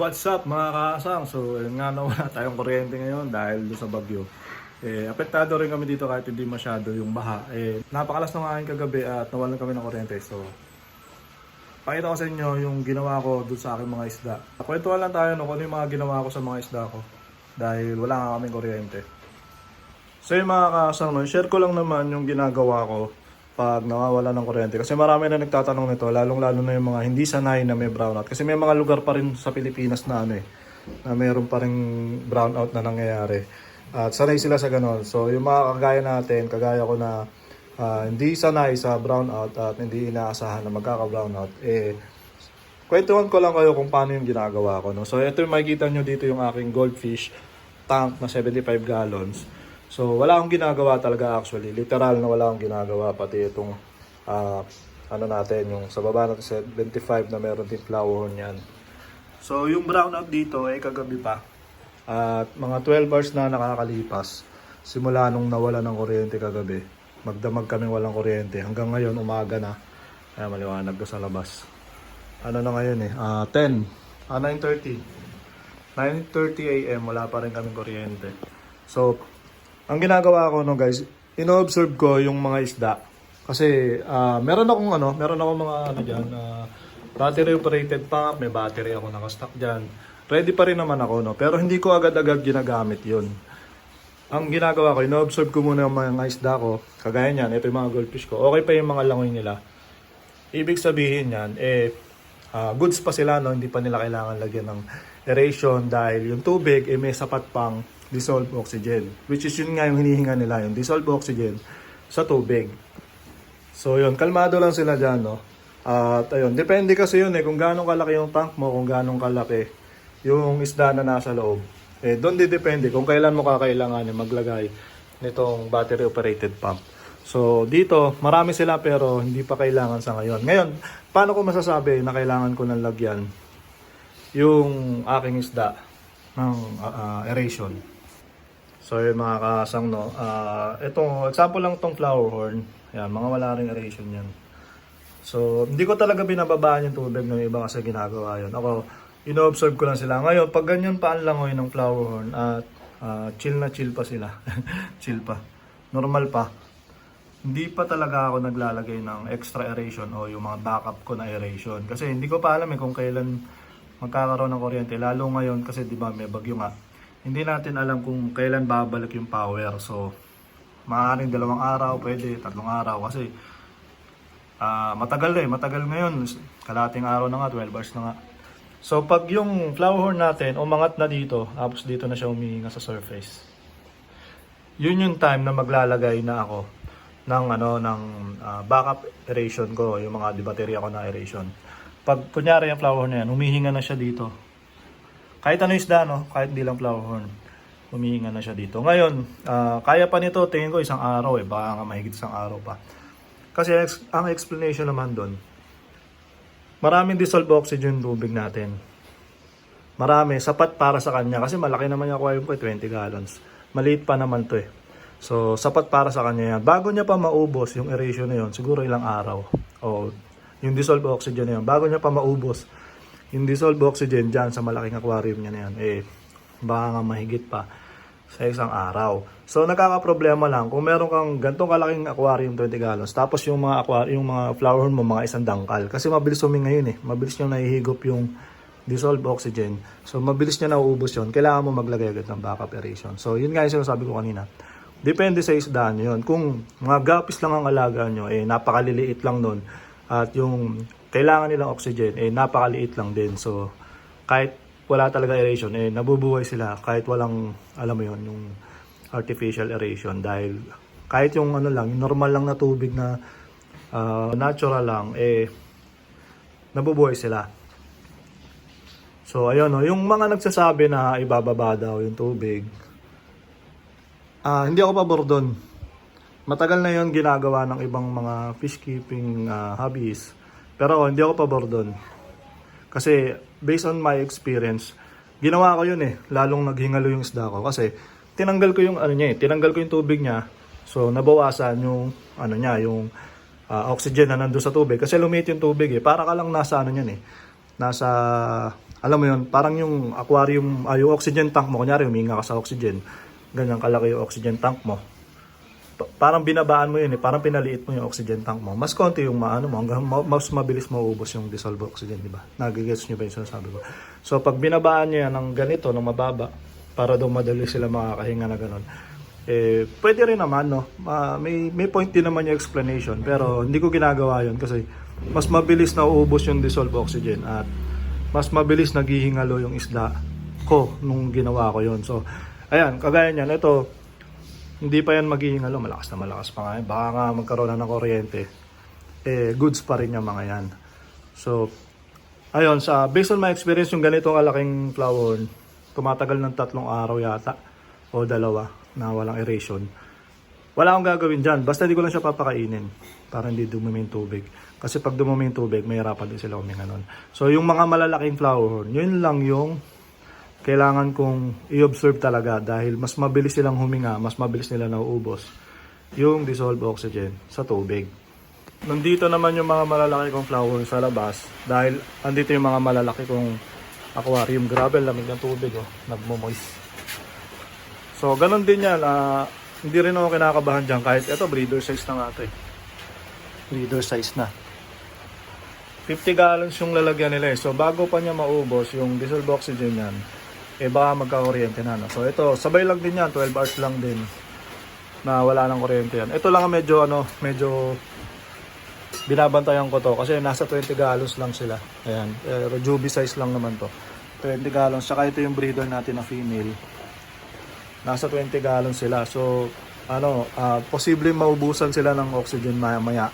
What's up mga kaasang? So, yun nga nawala tayong kuryente ngayon dahil doon sa bagyo. Eh, apektado rin kami dito kahit hindi masyado yung baha. Eh, napakalas ng aking kagabi at nawalan kami ng kuryente. So, pakita ko sa inyo yung ginawa ko doon sa aking mga isda. Kwentuhan lang tayo no, kung ano yung mga ginawa ko sa mga isda ko. Dahil wala nga kaming kuryente. So yung mga kaasang, no, share ko lang naman yung ginagawa ko pag nawawala ng kuryente. Kasi marami na nagtatanong nito, lalong-lalo na yung mga hindi sanay na may brownout. Kasi may mga lugar pa rin sa Pilipinas na ano eh, na mayroon pa rin brownout na nangyayari. At sanay sila sa ganon. So yung mga kagaya natin, kagaya ko na ah, hindi sanay sa brownout at hindi inaasahan na magkaka-brownout, eh, kwentuhan ko lang kayo kung paano yung ginagawa ko. No? So ito yung makikita nyo dito yung aking goldfish tank na 75 gallons. So wala akong ginagawa talaga actually. Literal na wala akong ginagawa pati itong ah, ano natin yung sa baba natin 75 na meron din flower horn yan. So yung brownout dito ay kagabi pa. At mga 12 hours na nakakalipas simula nung nawala ng kuryente kagabi. Magdamag kami walang kuryente. Hanggang ngayon umaga na. Kaya maliwanag ko sa labas. Ano na ngayon eh? ah 10. Ah, 9.30. 9.30 a.m. wala pa rin kaming kuryente. So, ang ginagawa ko no guys, ino-observe ko yung mga isda. Kasi ah, meron akong ano, meron akong mga ano diyan, battery operated pump, may battery ako naka-stock diyan. Ready pa rin naman ako no, pero hindi ko agad-agad ginagamit 'yun. Ang ginagawa ko, ino-observe ko muna yung mga isda ko. Kagaya niyan, ito yung mga goldfish ko. Okay pa yung mga langoy nila. Ibig sabihin yan, eh, ah, goods pa sila, no? hindi pa nila kailangan lagyan ng aeration dahil yung tubig, eh, may sapat pang dissolved oxygen. Which is yun nga yung hinihinga nila, yung dissolved oxygen sa tubig. So yun, kalmado lang sila dyan, no? At ayun, depende kasi yun eh, kung gaano kalaki yung tank mo, kung gaano kalaki yung isda na nasa loob. Eh, doon depende kung kailan mo kakailanganin maglagay nitong battery operated pump. So, dito, marami sila pero hindi pa kailangan sa ngayon. Ngayon, paano ko masasabi na kailangan ko ng lagyan yung aking isda ng ah, ah, aeration? So, yun mga kasang, no. ah ito, example lang tong flower horn. Yan, mga wala ring aeration yan. So, hindi ko talaga binababaan yung tubig ng iba kasi ginagawa yun. Ako, ino-observe ko lang sila. Ngayon, pag ganyan pa ang langoy ng flower horn at ah, chill na chill pa sila. chill pa. Normal pa. Hindi pa talaga ako naglalagay ng extra aeration o yung mga backup ko na aeration. Kasi hindi ko pa alam eh kung kailan magkakaroon ng kuryente. Lalo ngayon kasi di ba may bagyo nga. Hindi natin alam kung kailan babalik yung power. So, maaaring dalawang araw, pwede tatlong araw. Kasi Ah, matagal na eh, matagal ngayon. Kalating araw na nga, 12 hours na nga. So pag yung flower horn natin umangat na dito, tapos dito na siya humihinga sa surface. Yun yung time na maglalagay na ako ng ano ng ah, backup aeration ko, yung mga di baterya ko na aeration. Pag kunyari yung flower horn na yan, humihinga na siya dito. Kahit ano isda no, kahit di lang flower horn, humihinga na siya dito. Ngayon, ah, kaya pa nito, tingin ko isang araw eh, baka nga mahigit isang araw pa. Kasi ang explanation naman doon, maraming dissolved oxygen tubig natin. Marami, sapat para sa kanya. Kasi malaki naman yung aquarium ko, eh, 20 gallons. Maliit pa naman to eh. So, sapat para sa kanya yan. Bago niya pa maubos yung aeration na yun, siguro ilang araw. O yung dissolved oxygen na yun. Bago niya pa maubos yung dissolved oxygen dyan sa malaking aquarium niya na yan, eh, baka nga mahigit pa sa isang araw. So nagkaka-problema lang kung meron kang gantong kalaking aquarium 20 gallons tapos yung mga aquarium, yung mga flower mo mga isang dangkal kasi mabilis swimming ngayon eh. Mabilis niya nahihigop yung dissolved oxygen. So mabilis niya nauubos yun. Kailangan mo maglagay agad ng backup aeration. So yun nga yung sinasabi ko kanina. Depende sa isda nyo yun. Kung mga gapis lang ang alaga nyo, eh napakaliliit lang nun. At yung kailangan nilang oxygen, eh napakaliit lang din. So kahit wala talaga aeration, eh nabubuhay sila kahit walang, alam mo yun, yung artificial aeration dahil kahit yung ano lang, yung normal lang na tubig na ah, natural lang, eh nabubuhay sila. So ayun, no, yung mga nagsasabi na ibababa daw yung tubig, ah hindi ako pabor doon. Matagal na yon ginagawa ng ibang mga fish keeping ah, hobbies. Pero hindi ako pabor doon. Kasi based on my experience, ginawa ko yun eh. Lalong naghingalo yung isda ko. Kasi tinanggal ko yung ano niya eh. Tinanggal ko yung tubig niya. So nabawasan yung ano niya, yung ah, oxygen na nandun sa tubig. Kasi lumiit yung tubig eh. Para ka lang nasa ano niyan eh. Nasa alam mo yun, parang yung aquarium, ah, yung oxygen tank mo, kunyari huminga ka sa oxygen, ganyan kalaki yung oxygen tank mo. Pa- parang binabaan mo yun eh, parang pinaliit mo yung oxygen tank mo. Mas konti yung maano mo, hanggang ma- mas mabilis mauubos yung dissolved oxygen, di ba? Nagigets nyo ba yung sinasabi ko? So pag binabaan nyo yan ng ganito, ng mababa, para daw madali sila makakahinga na ganun, eh, pwede rin naman, no? Ma- may, may point din naman yung explanation, pero hindi ko ginagawa yun kasi mas mabilis na uubos yung dissolved oxygen at mas mabilis naghihingalo yung isda ko nung ginawa ko yon So, ayan, kagaya niyan, ito, hindi pa yan maghihingalo, malakas na malakas pa nga. Baka nga magkaroon na ng kuryente, eh, goods pa rin yung mga yan. So, ayun, sa, based on my experience, yung ganitong kalaking flower, tumatagal ng tatlong araw yata, o dalawa, na walang aeration. Wala akong gagawin dyan. Basta hindi ko lang siya papakainin para hindi dumumi tubig. Kasi pag dumumi yung tubig, may hirapan din sila huminga nun. So yung mga malalaking flower yun lang yung kailangan kong i-observe talaga dahil mas mabilis silang huminga, mas mabilis nila nauubos yung dissolved oxygen sa tubig. Nandito naman yung mga malalaki kong flower sa labas dahil andito yung mga malalaki kong aquarium. Grabe, ang lamig ng tubig oh, nagmo-moist. So, ganun din yan. ah, hindi rin ako kinakabahan dyan kahit ito, breeder size na nga ito eh. Breeder size na. 50 gallons yung lalagyan nila eh. So, bago pa niya maubos yung dissolved oxygen yan, eh baka magka-kuryente na. No? So, ito, sabay lang din yan. 12 hours lang din na wala ng kuryente yan. Ito lang ang medyo, ano, medyo binabantayan ko to kasi nasa 20 gallons lang sila. Ayan, eh, juvie size lang naman to. 20 gallons. Saka ito yung breeder natin na female nasa 20 gallons sila. So, ano, ah, posible maubusan sila ng oxygen maya-maya.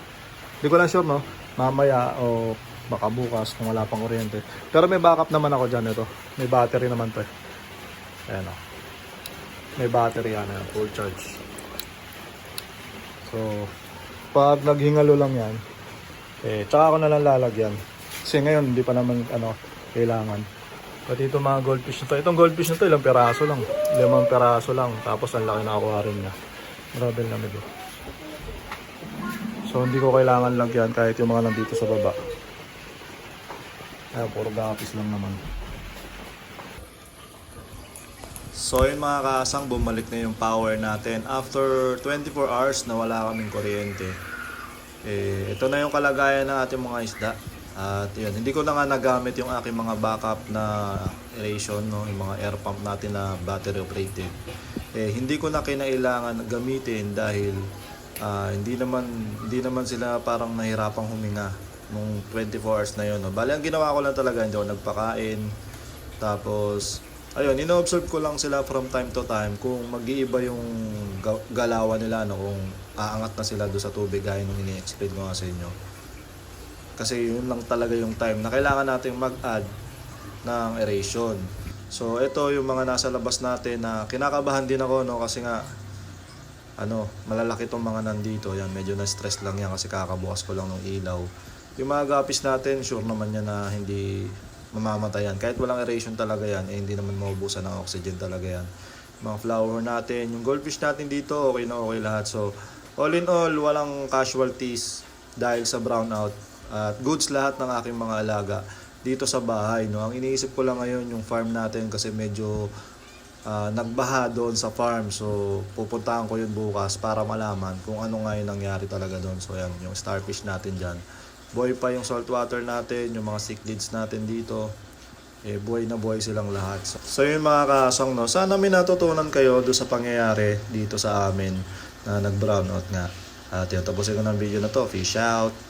Hindi ko lang sure, no? Mamaya o baka bukas kung wala pang kuryente. Pero may backup naman ako dyan ito. May battery naman to. Ayan o. May battery yan, ayan, full charge. So, pag naghingalo lang yan, eh, tsaka ako na lang lalagyan. Kasi ngayon, hindi pa naman, ano, kailangan. Pati itong mga goldfish na to. Itong goldfish na to, ilang peraso lang. Limang peraso lang. Tapos ang laki na aquarium niya. Grabe lamig oh. So hindi ko kailangan lagyan kahit yung mga nandito sa baba. Kaya puro gapis lang naman. So yun mga kasang, bumalik na yung power natin. After 24 hours na wala kaming kuryente. Eh, ito na yung kalagayan ng ating mga isda. At yun, hindi ko na nga nagamit yung aking mga backup na aeration, no? yung mga air pump natin na battery operated. Eh, hindi ko na kinailangan gamitin dahil ah, hindi naman hindi naman sila parang nahirapang huminga nung 24 hours na yun. No? Bali, ang ginawa ko lang talaga, hindi ako nagpakain. Tapos, ayun, ino-observe ko lang sila from time to time kung mag-iiba yung ga- galawan nila, no? kung aangat na sila doon sa tubig gaya nung ini-explain ko nga sa inyo. Kasi yun lang talaga yung time na kailangan natin mag-add ng aeration. So ito yung mga nasa labas natin na kinakabahan din ako no kasi nga ano, malalaki tong mga nandito. Yan, medyo na-stress lang yan kasi kakabukas ko lang ng ilaw. Yung mga gapis natin, sure naman yan na hindi mamamatayan. Kahit walang aeration talaga yan, eh, hindi naman maubusan ng oxygen talaga yan. Mga flower natin, yung goldfish natin dito, okay na okay lahat. So, all in all, walang casualties dahil sa brownout. At goods lahat ng aking mga alaga dito sa bahay. No? Ang iniisip ko lang ngayon yung farm natin kasi medyo ah, nagbaha doon sa farm. So, pupuntahan ko yun bukas para malaman kung ano nga yung nangyari talaga doon. So, yan, yung starfish natin dyan. Buhay pa yung saltwater natin, yung mga cichlids natin dito. Eh, buhay na buhay silang lahat. So, so yun mga kasang, no? Sana may natutunan kayo doon sa pangyayari dito sa amin na nag-brownout nga. At yun, tapusin ko ng video na to. Fish out!